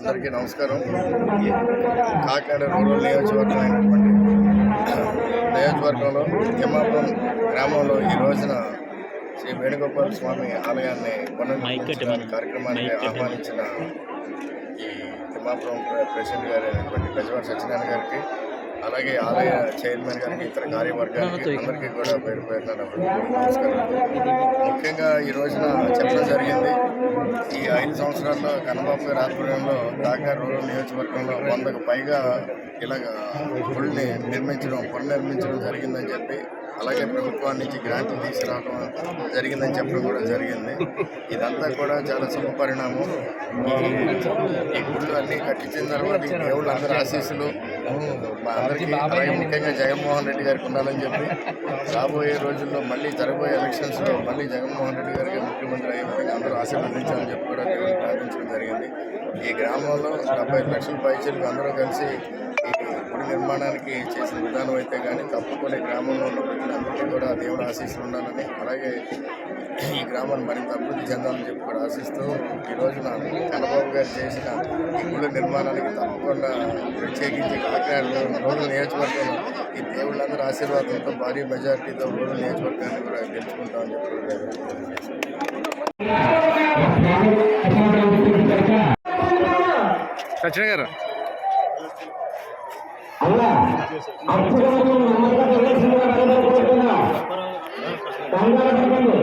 అందరికీ నమస్కారం. కాకినాడ రూరల్ నియోజకవర్గం అయినటువంటి నియోజకవర్గంలో తిమ్మాపురం గ్రామంలో ఈ రోజున శ్రీ వేణుగోపాల స్వామి ఆలయాన్ని పునర్నిర్మించడానికి కార్యక్రమానికి ఆహ్వానించిన ఈ తిమ్మాపురం ప్రెసిడెంట్ గారు అయినటువంటి గజవాడ సత్యనారాయణ గారికి అలాగే ఆలయ చైర్మన్ గారికి ఇతర కార్యవర్గానికి అందరికీ కూడా పేరు పేరున నా హృదయపూర్వక నమస్కారాలు. ముఖ్యంగా ఈ రోజున చెప్పడం జరిగింది ఈ ఐదు సంవత్సరాల్లో కన్నబాబు గారి ఆధ్వర్యంలో కాకినాడ రూరల్ నియోజకవర్గంలో వందకు పైగా ఇలాగ గుడిని నిర్మించడం పునర్నిర్మించడం జరిగిందని చెప్పి అలాగే ప్రభుత్వం నుంచి గ్రాంట్లు తీసుకురావడం జరిగిందని చెప్పడం కూడా జరిగింది. ఇదంతా కూడా చాలా శుభ పరిణామం ఈ- గుళ్ళు అన్నీ కట్టించిన తర్వాత దేవుళ్ళు దేవుళ్ళ అందరి ఆశీస్సులు మా అందరికీ అలాగే ముఖ్యంగా జగన్మోహన్ రెడ్డి గారికి ఉండాలని చెప్పి రాబోయే రోజుల్లో మళ్ళీ జరగబోయే ఎలక్షన్స్లో మళ్ళీ జగన్మోహన్ రెడ్డి గారికి ముఖ్యమంత్రి అయ్యే విధంగా అందరూ ఆశీర్వదించాలని చెప్పి కూడా దేవుళ్ళు ప్రార్థించడం జరిగింది. ఈ గ్రామంలో డెబ్బై ఐదు లక్షల పైచీలకు అందరూ కలిసి ఇప్పుడు గుడి నిర్మాణానికి చేసిన విధానం అయితే కానీ తప్పకుండా గ్రామంలో ఉన్న ప్రజలందరికీ కూడా దేవుడు ఆశీస్సులు ఉండాలని అలాగే ఈ గ్రామాన్ని మరింత అభివృద్ధి చెందాలని చెప్పి కూడా ఆశిస్తూ ఈ రోజున కన్నబాబు గారు చేసిన ఈ గుడి నిర్మాణానికి తప్పకుండా ప్రత్యేకించి కాకినాడ రూరల్ నియోజకవర్గం ఈ దేవుళ్ళందరూ ఆశీర్వాదంతో భారీ మెజార్టీతో రూరల్ నియోజకవర్గాన్ని కూడా గెలుచుకుంటామని చెప్పి కూడా సచిన గారు. అలా నమ్మకం కంగారు పడకండి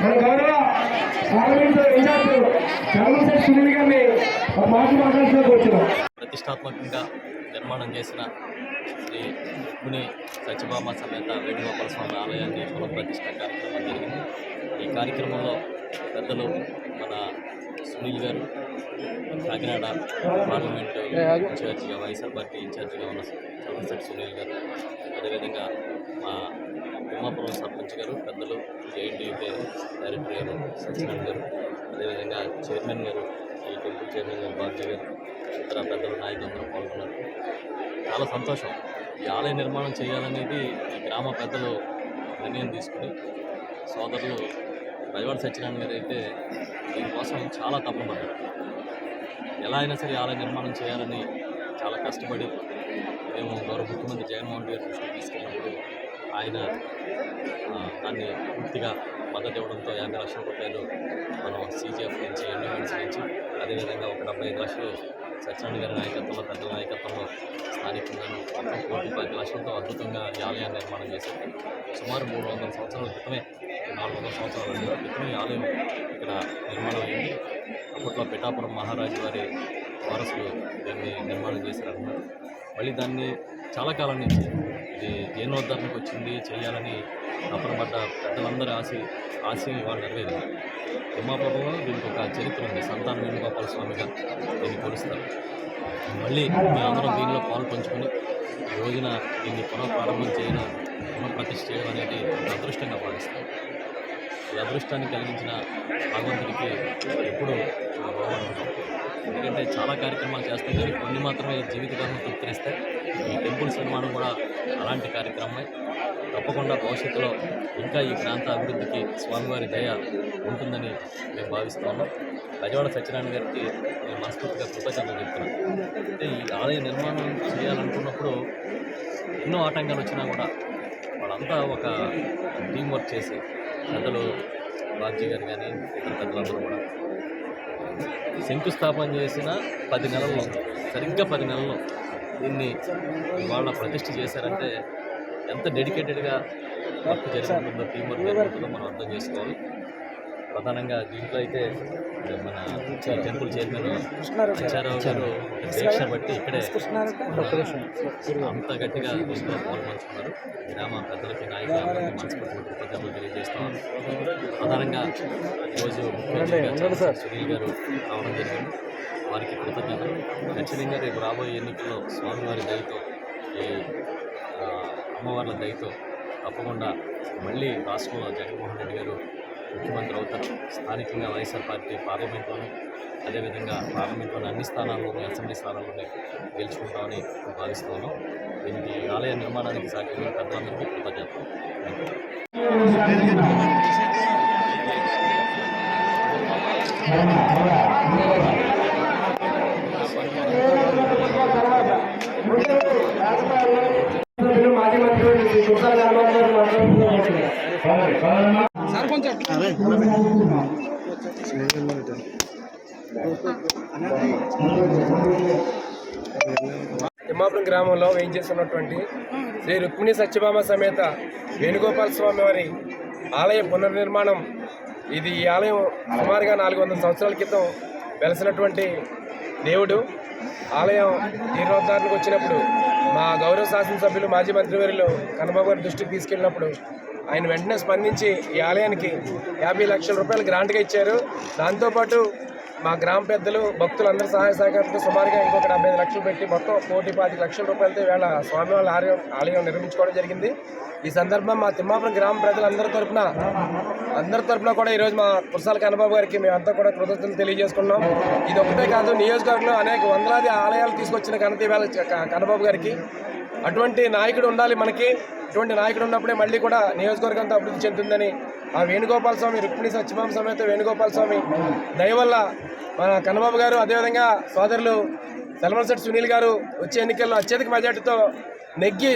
మన గౌరవ పార్లమెంట్ ఇన్ఛార్జ్ చంద్రశేఖర్ సునీల్ గారిని మాట్లాడుతూ ప్రతిష్టాత్మకంగా నిర్మాణం చేసిన శ్రీ రుక్మిణి సత్యభామ సమేత వేణుగోపాల స్వామి ఆలయాన్ని పునఃప్రతిష్ట కార్యక్రమం జరిగింది. ఈ కార్యక్రమంలో పెద్దలు మన సునీల్ గారు కాకినాడ పార్లమెంట్ ఇన్ఛార్జిగా వైఎస్ఆర్ పార్టీ ఇన్ఛార్జిగా ఉన్న చంద్రశెట్టి సునీల్ గారు. అదేవిధంగా మా తిమ్మాపురం సర్పంచ్ గారు పెద్దలు జేఎన్టీయూకే డైరెక్టర్ గారు సత్యనారాయణ గారు. అదేవిధంగా చైర్మన్ గారు ఈ టెంపుల్ చైర్మన్ గారు బాబ్జీ గారు ఇతర పెద్దల నాయకులందరూ పాల్గొన్నారు. చాలా సంతోషం. ఈ ఆలయ నిర్మాణం చేయాలనేది ఈ గ్రామ పెద్దలు నిర్ణయం తీసుకుని సోదరులు బయవాడ సత్యనారాయణ గారు అయితే దీనికోసం చాలా తప్పమన్నారు ఎలా అయినా సరే ఆలయ నిర్మాణం చేయాలని చాలా కష్టపడి మేము గౌరవ ముఖ్యమంత్రి జగన్మోహన్ రెడ్డి దృష్టికి తీసుకెళ్ళినప్పుడు ఆయన దాన్ని పూర్తిగా మద్దతు ఇవ్వడంతో యాభై లక్షల రూపాయలు మనం సీజీఎఫ్ నుంచి ఎండోమెంట్స్ నుంచి అదేవిధంగా ఒక డెబ్బై ఐదు లక్షలు సత్యనారాయణ గారి నాయకత్వంలో పెద్దల నాయకత్వంలో స్థానికంగా మొత్తం కోటి పది లక్షలతో అద్భుతంగా ఈ ఆలయాన్ని నిర్మాణం చేశారు. సుమారు మూడు వందల సంవత్సరాల క్రితమే నాలుగు వందల సంవత్సరాల క్రితమే ఆలయం ఇక్కడ నిర్మాణం అయింది. అప్పట్లో పిఠాపురం మహారాజు వారి వారసులు దీన్ని నిర్మాణం చేశారన్నమాట. మళ్ళీ దాన్ని చాలా కాలం నుంచి ఇది జీర్ణోద్ధరణకు వచ్చింది చేయాలని తపన పడ్డ పెద్దలందరి ఆశ ఆశయం ఇవాళ నెరవేరింది. తిమ్మాపురంలో దీనికి ఒక చరిత్ర ఉంది. సంతాన వేణుగోపాల స్వామిగా దీన్ని కొలుస్తారు మళ్ళీ మేమందరం దీనిలో పాలు పంచుకొని ఈ రోజున దీన్ని పునఃప్రారంభం చేయడం పునఃప్రతిష్ఠ చేయడం అనేది అదృష్టంగా భావిస్తాం. అదృష్టాన్ని కలిగించిన భగవంతుడికి ఎప్పుడూ ఉంటాం ఎందుకంటే చాలా కార్యక్రమాలు చేస్తాయి కానీ కొన్ని మాత్రమే జీవితకాలం తృప్తిస్తాయి ఈ టెంపుల్స్ నిర్మాణం కూడా అలాంటి కార్యక్రమమే. తప్పకుండా భవిష్యత్తులో ఇంకా ఈ ప్రాంత అభివృద్ధికి స్వామివారి దయ ఉంటుందని మేము భావిస్తూ ఉన్నాం. గజవాడ సత్యనారాయణ గారికి నేను మనస్ఫూర్తిగా కృతజ్ఞతలు చెప్తున్నాను. అంటే ఈ ఆలయ నిర్మాణం చేయాలనుకున్నప్పుడు ఎన్నో ఆటంకాలు వచ్చినా కూడా వాళ్ళంతా ఒక టీం వర్క్ చేసి పెద్దలు బాబ్జీ గారు కానీ ఇతర పెద్దలందరూ కూడా. శంకుస్థాపన చేసిన పది నెలల్లో సరిగ్గా పది నెలల్లో దీన్ని వాళ్ళ ప్రతిష్ఠ చేశారంటే ఎంత డెడికేటెడ్గా వర్క్ జరుగుతుందో టీం వర్క్ జరుగుతుందో మనం అర్థం చేసుకోవాలి. ప్రధానంగా దీంట్లో అయితే మన టెంపుల్ చైర్మన్ అచ్చారావు గారు దీక్ష బట్టి ఇక్కడే అంత గట్టిగా దీంట్లో పాల్పంచుకున్నారు గ్రామ పెద్దలకి మనస్ఫూర్తిగా కృతజ్ఞతలు తెలియజేస్తున్నాను ప్రధానంగా ఈరోజు సునీల్ గారు రావడం జరిగింది. వారికి కృతజ్ఞతలు. ఖచ్చితంగా రేపు రాబోయే ఎన్నికల్లో స్వామివారి దయతో ఈ అమ్మవార్ల దయతో తప్పకుండా మళ్ళీ రాష్ట్రంలో జగన్మోహన్ రెడ్డి గారు ముఖ్యమంత్రి అవుతారు. స్థానికంగా వైఎస్ఆర్ పార్టీ పార్లమెంట్లోనూ అదేవిధంగా పార్లమెంట్లోని అన్ని స్థానాల్లోనూ అసెంబ్లీ స్థానాల్లోనే గెలుచుకుంటామని భావిస్తున్నాను. దీనికి ఆలయ నిర్మాణానికి సహకరించిన పెద్దలందరికీ కృతజ్ఞతలు. మాజీ మంత్రి గారు మాట్లాడుతున్నారు. తిమ్మాపురం గ్రామంలో వేయించేస్తున్నటువంటి శ్రీ రుక్మిణి సత్యభామ సమేత వేణుగోపాల స్వామి వారి ఆలయ పునర్నిర్మాణం. ఇది ఈ ఆలయం సుమారుగా నాలుగు వందల సంవత్సరాల క్రితం వెలసినటువంటి దేవుడు. ఆలయం జీర్ణోద్ధారణకు వచ్చినప్పుడు మా గౌరవ శాసనసభ్యులు మాజీ మంత్రివర్యులు కన్నబాబు గారి దృష్టికి తీసుకెళ్ళినప్పుడు ఆయన వెంటనే స్పందించి ఈ ఆలయానికి యాభై లక్షల రూపాయలు గ్రాంట్గా ఇచ్చారు. దాంతోపాటు మా గ్రామ పెద్దలు భక్తులు అందరి సహాయ సహకారంతో సుమారుగా ఇంకొక డెబ్బై లక్షలు పెట్టి మొత్తం కోటి పాతిక లక్షల రూపాయలతో వేళ స్వామివారి ఆలయం ఆలయం నిర్మించుకోవడం జరిగింది. ఈ సందర్భం మా తిమ్మాపురం గ్రామ ప్రజలందరి తరఫున అందరి తరపున కూడా ఈరోజు మా కురసాల కన్నబాబు గారికి మేమంతా కూడా కృతజ్ఞతలు తెలియజేసుకున్నాం. ఇది ఒకటే కాదు నియోజకవర్గంలో అనేక వందలాది ఆలయాలు తీసుకొచ్చిన ఘనత ఇవాళ కన్నబాబు గారికి. అటువంటి నాయకుడు ఉండాలి మనకి. ఇటువంటి నాయకుడు ఉన్నప్పుడే మళ్ళీ కూడా నియోజకవర్గం అంతా అభివృద్ధి చెందుతుందని ఆ వేణుగోపాల స్వామి రుక్మిణి సత్యభామ సమేత వేణుగోపాల స్వామి దయవల్ల మన కన్నబాబు గారు అదేవిధంగా సోదరులు సెల్మన్ సెట్ సునీల్ గారు వచ్చే ఎన్నికల్లో అత్యధిక మెజార్టీతో నెగ్గి